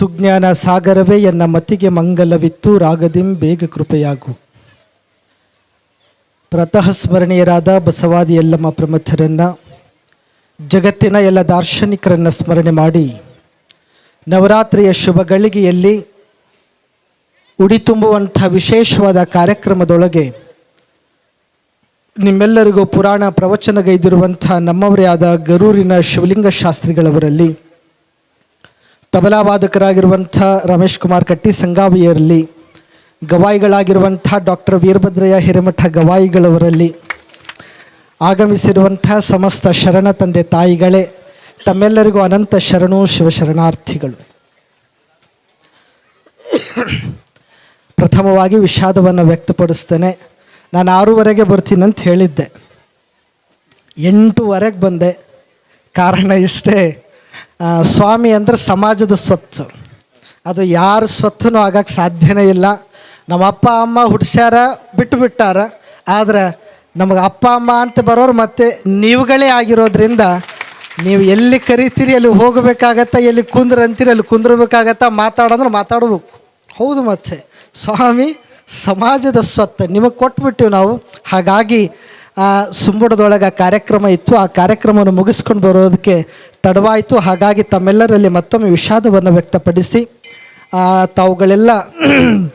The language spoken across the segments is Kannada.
ಸುಜ್ಞಾನ ಸಾಗರವೇ ಎನ್ನ ಮತಿಗೆ ಮಂಗಲವಿತ್ತು ರಾಗದಿಂ ಬೇಗ ಕೃಪೆಯಾಗು. ಪ್ರತಃ ಸ್ಮರಣೀಯರಾದ ಬಸವಾದಿ ಯಲ್ಲಮ್ಮ ಪ್ರಮಥರನ್ನ, ಜಗತ್ತಿನ ಎಲ್ಲ ದಾರ್ಶನಿಕರನ್ನ ಸ್ಮರಣೆ ಮಾಡಿ, ನವರಾತ್ರಿಯ ಶುಭ ಗಳಿಗೆಯಲ್ಲಿ ಉಡಿ ತುಂಬುವಂಥ ವಿಶೇಷವಾದ ಕಾರ್ಯಕ್ರಮದೊಳಗೆ ನಿಮ್ಮೆಲ್ಲರಿಗೂ ಪುರಾಣ ಪ್ರವಚನಗೈದಿರುವಂಥ ನಮ್ಮವರೇ ಆದ ಗರೂರಿನ ಶಿವಲಿಂಗ ಶಾಸ್ತ್ರಿಗಳವರಲ್ಲಿ ತಬಲಾವಾದಕರಾಗಿರುವಂಥ ರಮೇಶ್ ಕುಮಾರ್ ಕಟ್ಟಿ ಸಂಗಾವಿಯರಲ್ಲಿ, ಗವಾಯಿಗಳಾಗಿರುವಂಥ ಡಾಕ್ಟರ್ ವೀರಭದ್ರಯ್ಯ ಹಿರೇಮಠ ಗವಾಯಿಗಳವರಲ್ಲಿ, ಆಗಮಿಸಿರುವಂಥ ಸಮಸ್ತ ಶರಣ ತಂದೆ ತಾಯಿಗಳೇ, ತಮ್ಮೆಲ್ಲರಿಗೂ ಅನಂತ ಶರಣು ಶಿವಶರಣಾರ್ಥಿಗಳು ಪ್ರಥಮವಾಗಿ ವಿಷಾದವನ್ನು ವ್ಯಕ್ತಪಡಿಸ್ತೇನೆ. ನಾನು ಆರೂವರೆಗೆ ಬರ್ತೀನಿ ಅಂತ ಹೇಳಿದ್ದೆ. ಎಂಟೂವರೆಗೆ ಬಂದೆ. ಕಾರಣ ಇಷ್ಟೇ. ಸ್ವಾಮಿ ಅಂದರೆ ಸಮಾಜದ ಸ್ವತ್ತು. ಅದು ಯಾರ ಸ್ವತ್ತೂ ಆಗಕ್ಕೆ ಸಾಧ್ಯನೇ ಇಲ್ಲ. ನಮ್ಮ ಅಪ್ಪ, ಅಮ್ಮ ಹುಡ್ಸ್ಯಾರ ಬಿಟ್ಟು ಬಿಟ್ಟಾರ. ಆದರೆ ನಮಗೆ ಅಪ್ಪ, ಅಮ್ಮ ಅಂತ ಬರೋರು ಮತ್ತೆ ನೀವುಗಳೇ ಆಗಿರೋದ್ರಿಂದ ನೀವು ಎಲ್ಲಿ ಕರಿತೀರಿ ಅಲ್ಲಿ ಹೋಗಬೇಕಾಗತ್ತ, ಎಲ್ಲಿ ಕುಂದ್ರಂತೀರಿ ಅಲ್ಲಿ ಕುಂದ್ರಬೇಕಾಗತ್ತ ಮಾತಾಡಂದ್ರೆ ಮಾತಾಡ್ಬೇಕು. ಹೌದು ಮತ್ತೆ ಸ್ವಾಮಿ ಸಮಾಜದ ಸ್ವತ್ತು. ನಿಮಗೆ ಕೊಟ್ಬಿಟ್ಟಿವಿ ನಾವು. ಹಾಗಾಗಿ ಆ, ಸುಂಬುಡದೊಳಗೆ ಆ ಕಾರ್ಯಕ್ರಮ ಇತ್ತು. ಆ ಕಾರ್ಯಕ್ರಮವನ್ನು ಮುಗಿಸ್ಕೊಂಡು ಬರೋದಕ್ಕೆ ತಡವಾಯಿತು. ಹಾಗಾಗಿ ತಮ್ಮೆಲ್ಲರಲ್ಲಿ ಮತ್ತೊಮ್ಮೆ ವಿಷಾದವನ್ನು ವ್ಯಕ್ತಪಡಿಸಿ ತಾವುಗಳೆಲ್ಲ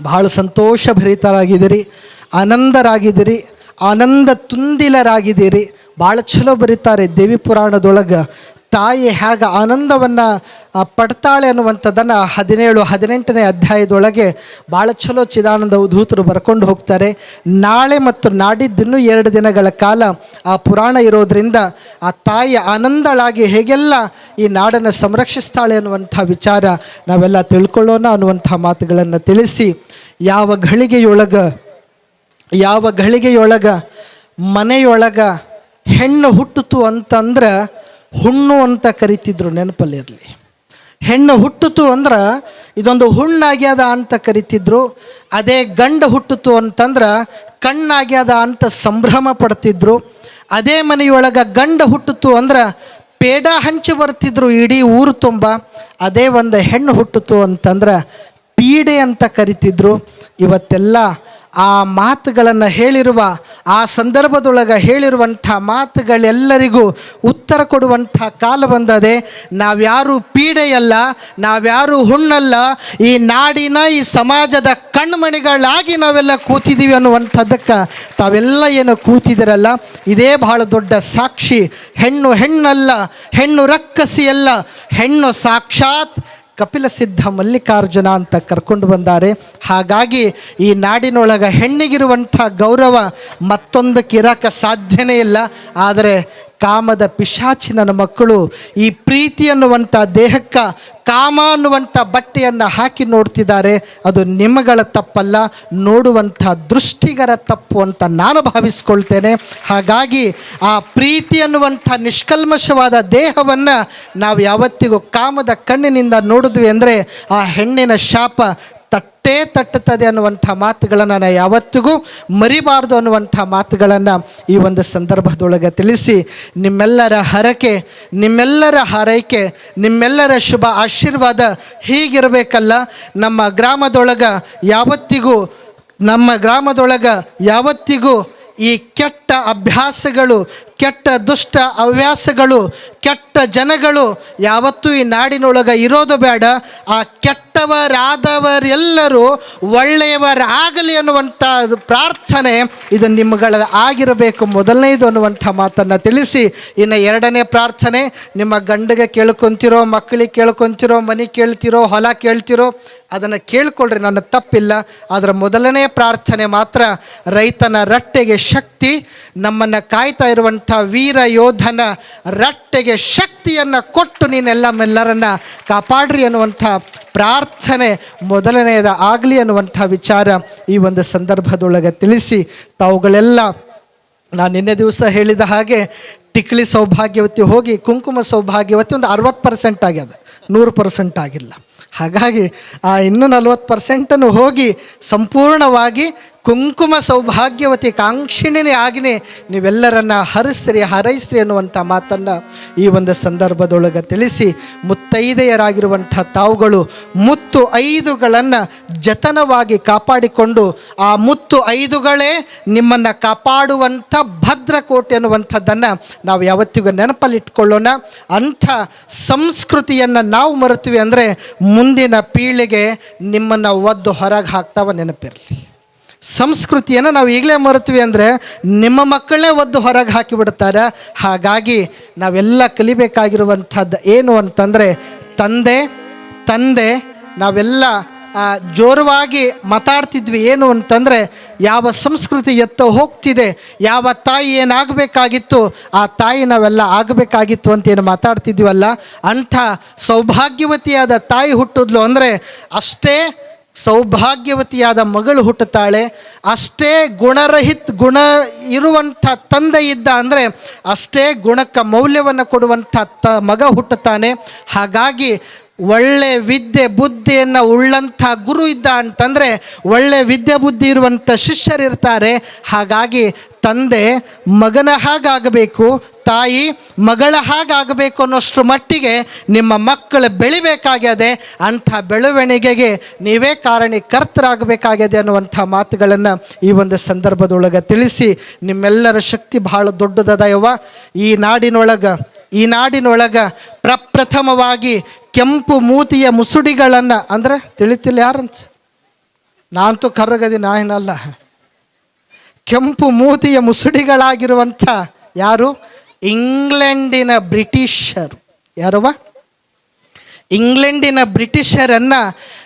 ಬಹಳ ಸಂತೋಷ ಭರಿತರಾಗಿದ್ದೀರಿ ಆನಂದರಾಗಿದ್ದೀರಿ ಆನಂದ ತುಂದಿಲರಾಗಿದ್ದೀರಿ. ಭಾಳ ಚಲೋ ಬರೀತಾರೆ ದೇವಿ ಪುರಾಣದೊಳಗೆ. ತಾಯಿ ಹೇಗೆ ಆನಂದವನ್ನು ಪಡ್ತಾಳೆ ಅನ್ನುವಂಥದ್ದನ್ನು ಹದಿನೇಳು, ಹದಿನೆಂಟನೇ ಅಧ್ಯಾಯದೊಳಗೆ ಭಾಳ ಚಲೋ ಚಿದಾನಂದ ಅವಧೂತರು ಬರ್ಕೊಂಡು ಹೋಗ್ತಾರೆ. ನಾಳೆ ಮತ್ತು ನಾಡಿದ್ದನ್ನು ಎರಡು ದಿನಗಳ ಕಾಲ ಆ ಪುರಾಣ ಇರೋದರಿಂದ ಆ ತಾಯಿ ಆನಂದಳಾಗಿ ಹೇಗೆಲ್ಲ ಈ ನಾಡನ್ನು ಸಂರಕ್ಷಿಸ್ತಾಳೆ ಅನ್ನುವಂಥ ವಿಚಾರ ನಾವೆಲ್ಲ ತಿಳ್ಕೊಳ್ಳೋಣ ಅನ್ನುವಂಥ ಮಾತುಗಳನ್ನು ತಿಳಿಸಿ, ಯಾವ ಘಳಿಗೆಯೊಳಗ ಯಾವ ಘಳಿಗೆಯೊಳಗ, ಮನೆಯೊಳಗ ಹೆಣ್ಣು ಹುಟ್ಟಿತು ಅಂತಂದ್ರೆ ಹುಣ್ಣು ಅಂತ ಕರಿತಿದ್ರು ನೆನಪಲ್ಲಿರಲಿ ಹೆಣ್ಣು ಹುಟ್ಟಿತು ಅಂದ್ರೆ ಇದೊಂದು ಹುಣ್ಣಾಗ್ಯದ ಅಂತ ಕರಿತಿದ್ರು, ಅದೇ ಗಂಡ ಹುಟ್ಟಿತು ಅಂತಂದ್ರೆ ಕಣ್ಣಾಗ್ಯದ ಅಂತ ಸಂಭ್ರಮ ಪಡ್ತಿದ್ರು, ಅದೇ ಮನೆಯೊಳಗೆ ಗಂಡ ಹುಟ್ಟಿತು ಅಂದ್ರೆ ಪೇಡ ಹಂಚಿ ಬರ್ತಿದ್ರು ಇಡೀ ಊರು ತುಂಬ, ಅದೇ ಒಂದು ಹೆಣ್ಣು ಹುಟ್ಟಿತು ಅಂತಂದ್ರೆ ಪೀಡೆ ಅಂತ ಕರಿತಿದ್ರು, ಇವತ್ತೆಲ್ಲ ಆ ಮಾತುಗಳನ್ನು ಹೇಳಿರುವ, ಆ ಸಂದರ್ಭದೊಳಗೆ ಹೇಳಿರುವಂಥ ಮಾತುಗಳೆಲ್ಲರಿಗೂ ಉತ್ತರ ಕೊಡುವಂಥ ಕಾಲ ಬಂದದೆ, ನಾವ್ಯಾರು ಪೀಡೆಯಲ್ಲ, ನಾವ್ಯಾರು ಹುಣ್ಣಲ್ಲ, ಈ ನಾಡಿನ, ಈ ಸಮಾಜದ ಕಣ್ಮಣಿಗಳಾಗಿ ನಾವೆಲ್ಲ ಕೂತಿದ್ದೀವಿ ಅನ್ನುವಂಥದ್ದಕ್ಕೆ ತಾವೆಲ್ಲ ಏನು ಕೂತಿದ್ದೀರಲ್ಲ ಇದೇ ಬಹಳ ದೊಡ್ಡ ಸಾಕ್ಷಿ. ಹೆಣ್ಣು ಹೆಣ್ಣಲ್ಲ, ಹೆಣ್ಣು ರಕ್ಕಸಿಯಲ್ಲ, ಹೆಣ್ಣು ಸಾಕ್ಷಾತ್ ಕಪಿಲ ಸಿದ್ಧ ಮಲ್ಲಿಕಾರ್ಜುನ ಅಂತ ಕರ್ಕೊಂಡು ಬಂದಾರೆ. ಹಾಗಾಗಿ ಈ ನಾಡಿನೊಳಗೆ ಹೆಣ್ಣಿಗಿರುವಂಥ ಗೌರವ ಇರಕ್ಕೆ ಸಾಧ್ಯನೇ ಇಲ್ಲ. ಆದರೆ ಕಾಮದ ಪಿಶಾಚಿನ ಮಕ್ಕಳು ಈ ಪ್ರೀತಿ ಅನ್ನುವಂಥ ದೇಹಕ್ಕೆ ಕಾಮ ಅನ್ನುವಂಥ ಬಟ್ಟೆಯನ್ನು ಹಾಕಿ ನೋಡ್ತಿದ್ದಾರೆ. ಅದು ನಿಮ್ಮಗಳ ತಪ್ಪಲ್ಲ, ನೋಡುವಂಥ ದೃಷ್ಟಿಗರ ತಪ್ಪು ಅಂತ ನಾನು ಭಾವಿಸ್ಕೊಳ್ತೇನೆ. ಹಾಗಾಗಿ ಆ ಪ್ರೀತಿ ಅನ್ನುವಂಥ ನಿಷ್ಕಲ್ಮಶವಾದ ದೇಹವನ್ನು ನಾವು ಯಾವತ್ತಿಗೂ ಕಾಮದ ಕಣ್ಣಿನಿಂದ ನೋಡಿದ್ವಿ ಅಂದರೆ ಆ ಹೆಣ್ಣಿನ ಶಾಪ ತಟ್ಟೇ ತಟ್ಟುತ್ತದೆ ಅನ್ನುವಂಥ ಮಾತುಗಳನ್ನು ನಾನು ಯಾವತ್ತಿಗೂ ಮರಿಬಾರ್ದು ಅನ್ನುವಂಥ ಮಾತುಗಳನ್ನು ಈ ಒಂದು ಸಂದರ್ಭದೊಳಗೆ ತಿಳಿಸಿ ನಿಮ್ಮೆಲ್ಲರ ಹರಕೆ, ನಿಮ್ಮೆಲ್ಲರ ಹಾರೈಕೆ, ನಿಮ್ಮೆಲ್ಲರ ಶುಭ ಆಶೀರ್ವಾದ ಹೀಗಿರಬೇಕಲ್ಲ. ನಮ್ಮ ಗ್ರಾಮದೊಳಗೆ ಯಾವತ್ತಿಗೂ, ನಮ್ಮ ಗ್ರಾಮದೊಳಗೆ ಯಾವತ್ತಿಗೂ ಈ ಕೆಟ್ಟ ಅಭ್ಯಾಸಗಳು ಕೆಟ್ಟ ದುಷ್ಟ ಹವ್ಯಾಸಗಳು, ಕೆಟ್ಟ ಜನಗಳು ಯಾವತ್ತೂ ಈ ನಾಡಿನೊಳಗೆ ಇರೋದು ಬೇಡ. ಆ ಕೆಟ್ಟವರಾದವರೆಲ್ಲರೂ ಒಳ್ಳೆಯವರಾಗಲಿ ಅನ್ನುವಂಥ ಪ್ರಾರ್ಥನೆ ಇದು ನಿಮ್ಮಗಳ ಆಗಿರಬೇಕು. ಮೊದಲನೇದು ಅನ್ನುವಂಥ ಮಾತನ್ನು ತಿಳಿಸಿ. ಇನ್ನು ಎರಡನೇ ಪ್ರಾರ್ಥನೆ, ನಿಮ್ಮ ಗಂಡಗೆ ಕೇಳ್ಕೊಂತಿರೋ, ಮಕ್ಕಳಿಗೆ ಕೇಳ್ಕೊಂತಿರೋ, ಮನೆ ಕೇಳ್ತಿರೋ, ಹೊಲ ಕೇಳ್ತಿರೋ, ಅದನ್ನು ಕೇಳ್ಕೊಳ್ರಿ, ನನ್ನ ತಪ್ಪಿಲ್ಲ. ಆದರೆ ಮೊದಲನೇ ಪ್ರಾರ್ಥನೆ ಮಾತ್ರ ರೈತನ ರಟ್ಟೆಗೆ ಶಕ್ತಿ, ನಮ್ಮನ್ನು ಕಾಯ್ತಾ ಇರುವಂಥ ವೀರ ಯೋಧನ ರಟ್ಟೆಗೆ ಶಕ್ತಿಯನ್ನು ಕೊಟ್ಟು ನೀನೆಲ್ಲ ಮೆಲ್ಲರನ್ನು ಕಾಪಾಡ್ರಿ ಅನ್ನುವಂಥ ಪ್ರಾರ್ಥನೆ ಮೊದಲನೆಯದ ಆಗಲಿ ಅನ್ನುವಂಥ ವಿಚಾರ ಈ ಒಂದು ಸಂದರ್ಭದೊಳಗೆ ತಿಳಿಸಿ ತಾವುಗಳೆಲ್ಲ ನಾನು ನಿನ್ನೆ ದಿವಸ ಹೇಳಿದ ಹಾಗೆ ಟಿಕ್ಲಿ ಸೌಭಾಗ್ಯವತಿ ಹೋಗಿ ಕುಂಕುಮ ಸೌಭಾಗ್ಯವತಿ ಒಂದು ಅರವತ್ತು ಪರ್ಸೆಂಟ್ ಆಗ್ಯದ, ನೂರು ಪರ್ಸೆಂಟ್ ಆಗಿಲ್ಲ. ಹಾಗಾಗಿ ಆ ಇನ್ನೂ ನಲ್ವತ್ತು ಪರ್ಸೆಂಟನ್ನು ಹೋಗಿ ಸಂಪೂರ್ಣವಾಗಿ ಕುಂಕುಮ ಸೌಭಾಗ್ಯವತಿ ಕಾಂಕ್ಷಿಣಿನೇ ಆಗಿನೇ ನೀವೆಲ್ಲರನ್ನ ಹರಿಸ್ರಿ, ಹರೈಸ್ರಿ ಅನ್ನುವಂಥ ಮಾತನ್ನು ಈ ಒಂದು ಸಂದರ್ಭದೊಳಗೆ ತಿಳಿಸಿ ಮುತ್ತೈದೆಯರಾಗಿರುವಂಥ ತಾವುಗಳು ಮುತ್ತು ಐದುಗಳನ್ನು ಜತನವಾಗಿ ಕಾಪಾಡಿಕೊಂಡು ಆ ಮುತ್ತು ಐದುಗಳೇ ನಿಮ್ಮನ್ನು ಕಾಪಾಡುವಂಥ ಭದ್ರಕೋಟೆ ಅನ್ನುವಂಥದ್ದನ್ನು ನಾವು ಯಾವತ್ತಿಗೂ ನೆನಪಲ್ಲಿಟ್ಕೊಳ್ಳೋಣ. ಅಂಥ ಸಂಸ್ಕೃತಿಯನ್ನು ನಾವು ಮರೆತೀವಿ ಅಂದರೆ ಮುಂದಿನ ಪೀಳಿಗೆ ನಿಮ್ಮನ್ನು ಒದ್ದು ಹೊರಗೆ ಹಾಕ್ತಾವ ನೆನಪಿರಲಿ. ಸಂಸ್ಕೃತಿಯನ್ನು ನಾವು ಈಗಲೇ ಮರೆತೀವಿ ಅಂದರೆ ನಿಮ್ಮ ಮಕ್ಕಳನ್ನೇ ಒದ್ದು ಹೊರಗೆ ಹಾಕಿಬಿಡ್ತಾರೆ. ಹಾಗಾಗಿ ನಾವೆಲ್ಲ ಕಲಿಬೇಕಾಗಿರುವಂಥದ್ದು ಏನು ಅಂತಂದರೆ ತಂದೆ ತಂದೆ, ನಾವೆಲ್ಲ ಜೋರವಾಗಿ ಮಾತಾಡ್ತಿದ್ವಿ ಏನು ಅಂತಂದರೆ ಯಾವ ಸಂಸ್ಕೃತಿ ಎತ್ತ ಹೋಗ್ತಿದೆ, ಯಾವ ತಾಯಿ ಏನಾಗಬೇಕಾಗಿತ್ತು, ಆ ತಾಯಿ ನಾವೆಲ್ಲ ಆಗಬೇಕಾಗಿತ್ತು ಅಂತ ಏನು ಮಾತಾಡ್ತಿದ್ವಲ್ಲ, ಅಂಥ ಸೌಭಾಗ್ಯವತಿಯಾದ ತಾಯಿ ಹುಟ್ಟಿದ್ಲು ಅಂದರೆ ಅಷ್ಟೇ ಸೌಭಾಗ್ಯವತಿಯಾದ ಮಗಳು ಹುಟ್ಟುತ್ತಾಳೆ. ಅಷ್ಟೇ ಗುಣರಹಿತ ಗುಣ ಇರುವಂಥ ತಂದೆ ಇದ್ದ ಅಂದರೆ ಅಷ್ಟೇ ಗುಣಕ್ಕೆ ಮೌಲ್ಯವನ್ನು ಕೊಡುವಂಥ ತ ಮಗ ಹುಟ್ಟುತ್ತಾನೆ. ಹಾಗಾಗಿ ಒಳ್ಳೆ ವಿದ್ಯೆ ಬುದ್ಧಿಯನ್ನು ಉಳ್ಳಂಥ ಗುರು ಇದ್ದ ಅಂತಂದರೆ ಒಳ್ಳೆ ವಿದ್ಯೆ ಬುದ್ಧಿ ಇರುವಂಥ ಶಿಷ್ಯರಿರ್ತಾರೆ ಹಾಗಾಗಿ ತಂದೆ ಮಗನ ಹಾಗಾಗಬೇಕು, ತಾಯಿ ಮಗಳ ಹಾಗಾಗಬೇಕು ಅನ್ನೋಷ್ಟು ಮಟ್ಟಿಗೆ ನಿಮ್ಮ ಮಕ್ಕಳು ಬೆಳಿಬೇಕಾಗ್ಯದೆ, ಅಂಥ ಬೆಳವಣಿಗೆಗೆ ನೀವೇ ಕಾರಣೀಕರ್ತರಾಗಬೇಕಾಗಿದೆ ಅನ್ನುವಂಥ ಮಾತುಗಳನ್ನು ಈ ಒಂದು ಸಂದರ್ಭದೊಳಗೆ ತಿಳಿಸಿ ನಿಮ್ಮೆಲ್ಲರ ಶಕ್ತಿ ಬಹಳ ದೊಡ್ಡದದ ಈ ನಾಡಿನೊಳಗೆ ಈ ನಾಡಿನೊಳಗ ಪ್ರಪ್ರಥಮವಾಗಿ ಕೆಂಪು ಮೂತಿಯ ಮುಸುಡಿಗಳನ್ನು, ಅಂದರೆ ತಿಳಿತಿಲ್ಲ ಯಾರಂತ? ನಾನಂತೂ ಕರ್ರಗದಿ ನಾಯಿನಲ್ಲ. ಕೆಂಪು ಮೂತಿಯ ಮುಸುಡಿಗಳಾಗಿರುವಂಥ ಯಾರು? ಇಂಗ್ಲೆಂಡಿನ ಬ್ರಿಟಿಷರು. ಯಾರವ ಇಂಗ್ಲೆಂಡಿನ ಬ್ರಿಟಿಷರನ್ನು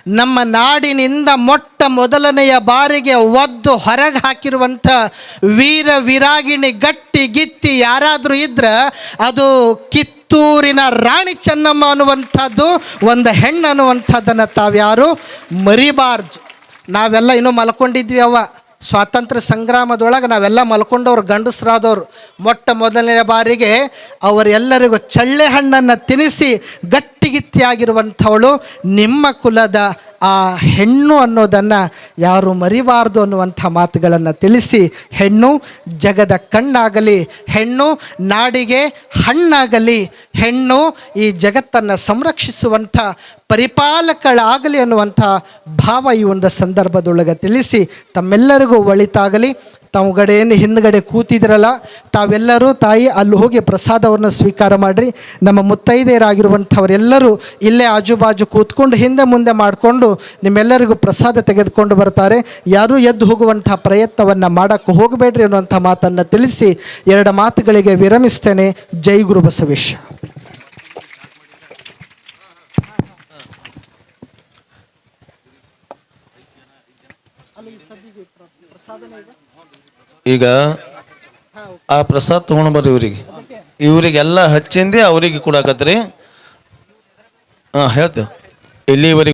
ನಮ್ಮ ನಾಡಿನಿಂದ ಮೊಟ್ಟ ಮೊದಲನೆಯ ಬಾರಿಗೆ ಒದ್ದು ಹೊರಗೆ ಹಾಕಿರುವಂಥ ವೀರ ವಿರಾಗಿಣಿ ಗಟ್ಟಿ ಗಿತ್ತಿ ಯಾರಾದರೂ ಇದ್ರೆ ಅದು ಕಿತ್ತೂರಿನ ರಾಣಿ ಚೆನ್ನಮ್ಮ ಅನ್ನುವಂಥದ್ದು, ಒಂದು ಹೆಣ್ಣು ಅನ್ನುವಂಥದ್ದನ್ನು ತಾವ್ಯಾರು ಮರಿಬಾರ್ದು. ನಾವೆಲ್ಲ ಇನ್ನೂ ಮಲ್ಕೊಂಡಿದ್ವಿ ಅವ್ವ. ಸ್ವಾತಂತ್ರ್ಯ ಸಂಗ್ರಾಮದೊಳಗೆ ನಾವೆಲ್ಲ ಮಲ್ಕೊಂಡವ್ರು, ಗಂಡಸರಾದವ್ರು. ಮೊಟ್ಟ ಮೊದಲನೇ ಬಾರಿಗೆ ಅವರೆಲ್ಲರಿಗೂ ಚಳ್ಳೆ ಹಣ್ಣನ್ನು ತಿನ್ನಿಸಿ ಗಟ್ಟಿಗಿತ್ತಿಯಾಗಿರುವಂಥವಳು ನಿಮ್ಮ ಕುಲದ ಆ ಹೆಣ್ಣು ಅನ್ನೋದನ್ನು ಯಾರು ಮರಿಬಾರ್ದು ಅನ್ನುವಂಥ ಮಾತುಗಳನ್ನು ತಿಳಿಸಿ ಹೆಣ್ಣು ಜಗದ ಕಣ್ಣಾಗಲಿ, ಹೆಣ್ಣು ನಾಡಿಗೆ ಹಣ್ಣಾಗಲಿ, ಹೆಣ್ಣು ಈ ಜಗತ್ತನ್ನು ಸಂರಕ್ಷಿಸುವಂಥ ಪರಿಪಾಲಕಳಾಗಲಿ ಅನ್ನುವಂಥ ಭಾವ ಈ ಒಂದು ಸಂದರ್ಭದೊಳಗೆ ತಿಳಿಸಿ ತಮ್ಮೆಲ್ಲರಿಗೂ ಒಳಿತಾಗಲಿ. ತಾವುಗಡೆಯನ್ನು ಹಿಂದ್ಗಡೆ ಕೂತಿದ್ರಲ್ಲ ತಾವೆಲ್ಲರೂ ತಾಯಿ ಅಲ್ಲಿ ಹೋಗಿ ಪ್ರಸಾದವನ್ನು ಸ್ವೀಕಾರ ಮಾಡಿರಿ. ನಮ್ಮ ಮುತ್ತೈದೆಯರಾಗಿರುವಂಥವರೆಲ್ಲರೂ ಇಲ್ಲೇ ಆಜುಬಾಜು ಕೂತ್ಕೊಂಡು ಹಿಂದೆ ಮುಂದೆ ಮಾಡಿಕೊಂಡು ನಿಮ್ಮೆಲ್ಲರಿಗೂ ಪ್ರಸಾದ ತೆಗೆದುಕೊಂಡು ಬರ್ತಾರೆ. ಯಾರೂ ಎದ್ದು ಹೋಗುವಂತಹ ಪ್ರಯತ್ನವನ್ನು ಮಾಡೋಕ್ಕೆ ಹೋಗಬೇಡ್ರಿ ಅನ್ನುವಂಥ ಮಾತನ್ನು ತಿಳಿಸಿ ಎರಡು ಮಾತುಗಳಿಗೆ ವಿರಮಿಸ್ತೇನೆ. ಜೈ ಗುರು ಬಸವೇಶ. ಈಗ ಆ ಪ್ರಸಾದ ತಗೊಂಡು ಬರ್ರಿ ಇವರಿಗೆ. ಇವರಿಗೆಲ್ಲ ಹಚ್ಚಿಂದೆ ಅವರಿಗೆ ಕೊಡಾಕತ್ರಿ. ಹಾ, ಹೇಳ್ತೇವೆ. ಇಲ್ಲಿವರೆಗೆ